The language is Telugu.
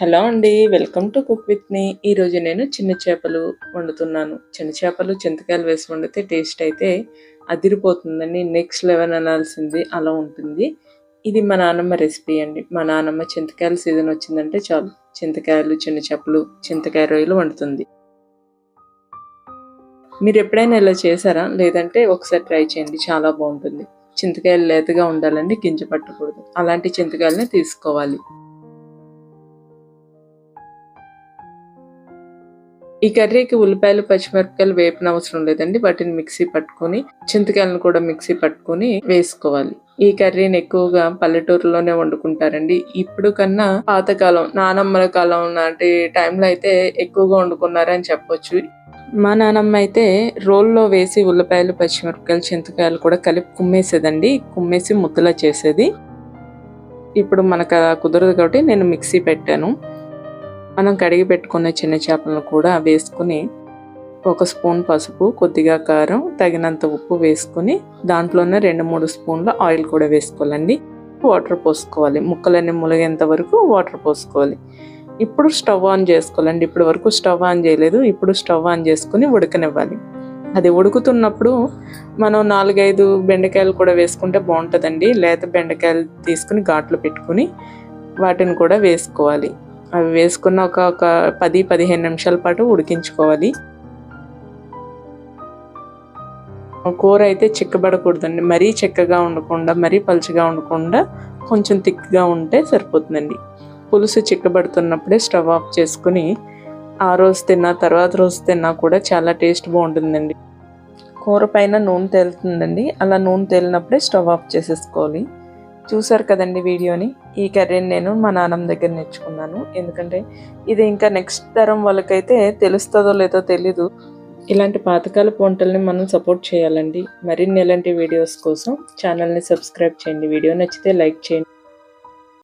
హలో అండి welcome to cook with me. ఈరోజు నేను చిన్న చేపలు వండుతున్నాను. చిన్న చేపలు చింతకాయలు వేసి వండితే టేస్ట్ అయితే అదిరిపోతుందండి. నెక్స్ట్ లెవెల్ అనాల్సింది అలా ఉంటుంది. ఇది మా నాన్నమ్మ రెసిపీ అండి. మా నాన్నమ్మ చింతకాయల సీజన్ వచ్చిందంటే చాలు. చింతకాయలు చిన్న చేపలు చింతకాయ రొయ్యలు వండుతుంది. మీరు ఎప్పుడైనా ఇలా చేశారా? లేదంటే ఒకసారి ట్రై చేయండి చాలా బాగుంటుంది. చింతకాయలు లేతగా ఉండాలండి గింజ పట్టకూడదు. అలాంటి చింతకాయలని తీసుకోవాలి. ఈ కర్రీకి ఉల్లిపాయలు పచ్చిమిరపకాయలు వేపిన అవసరం లేదండి. వాటిని మిక్సీ పట్టుకొని చింతకాయలను కూడా మిక్సీ పట్టుకొని వేసుకోవాలి. ఈ కర్రీని ఎక్కువగా పల్లెటూరులోనే వండుకుంటారండి. ఇప్పుడు కన్నా పాతకాలం నానమ్మల కాలం నాటి టైంలో అయితే ఎక్కువగా వండుకున్నారని చెప్పొచ్చు. మా నానమ్మ అయితే రోల్లో వేసి ఉల్లిపాయలు పచ్చిమిరపకాయలు చింతకాయలు కూడా కలిపి కుమ్మేసేదండి. కుమ్మేసి ముద్దలా చేసేది. ఇప్పుడు మనకు కుదరదు కాబట్టి నేను మిక్సీ పెట్టాను. మనం కడిగి పెట్టుకున్న చిన్న చేపలను కూడా వేసుకుని ఒక స్పూన్ పసుపు కొద్దిగా కారం తగినంత ఉప్పు వేసుకుని దాంట్లోనే రెండు మూడు స్పూన్ల ఆయిల్ కూడా వేసుకోవాలండి. వాటర్ పోసుకోవాలి. ముక్కలన్నీ ములిగేంత వరకు వాటర్ పోసుకోవాలి. ఇప్పుడు స్టవ్ ఆన్ చేసుకోవాలండి. ఇప్పటి వరకు స్టవ్ ఆన్ చేయలేదు. ఇప్పుడు స్టవ్ ఆన్ చేసుకుని ఉడకనివ్వాలి. అది ఉడుకుతున్నప్పుడు మనం నాలుగైదు బెండకాయలు కూడా వేసుకుంటే బాగుంటుందండి. లేత బెండకాయలు తీసుకుని ఘాట్లో పెట్టుకుని వాటిని కూడా వేసుకోవాలి. అవి వేసుకున్న ఒక ఒక పది పదిహేను నిమిషాల పాటు ఉడికించుకోవాలి. కూర అయితే చిక్కబడకూడదండి. మరీ చిక్కగా ఉండకుండా మరీ పలుచగా ఉండకుండా కొంచెం థిక్గా ఉంటే సరిపోతుందండి. పులుసు చిక్కబడుతున్నప్పుడే స్టవ్ ఆఫ్ చేసుకుని ఆ రోజు తిన్నా తర్వాత రోజు తిన్నా కూడా చాలా టేస్ట్ బాగుంటుందండి. కూర పైన నూనె తేలుతుందండి. అలా నూనె తేలినప్పుడే స్టవ్ ఆఫ్ చేసేసుకోవాలి. చూసారు కదండి వీడియోని. ఈ కర్రీని నేను మా నాన్నమ్మ దగ్గర నేర్చుకున్నాను. ఎందుకంటే ఇది ఇంకా నెక్స్ట్ తరం వాళ్ళకైతే తెలుస్తుందో లేదో తెలీదు. ఇలాంటి పాతకాలపు వంటల్ని మనం సపోర్ట్ చేయాలండి. మరిన్ని ఇలాంటి వీడియోస్ కోసం ఛానల్ని సబ్స్క్రైబ్ చేయండి. వీడియో నచ్చితే లైక్ చేయండి.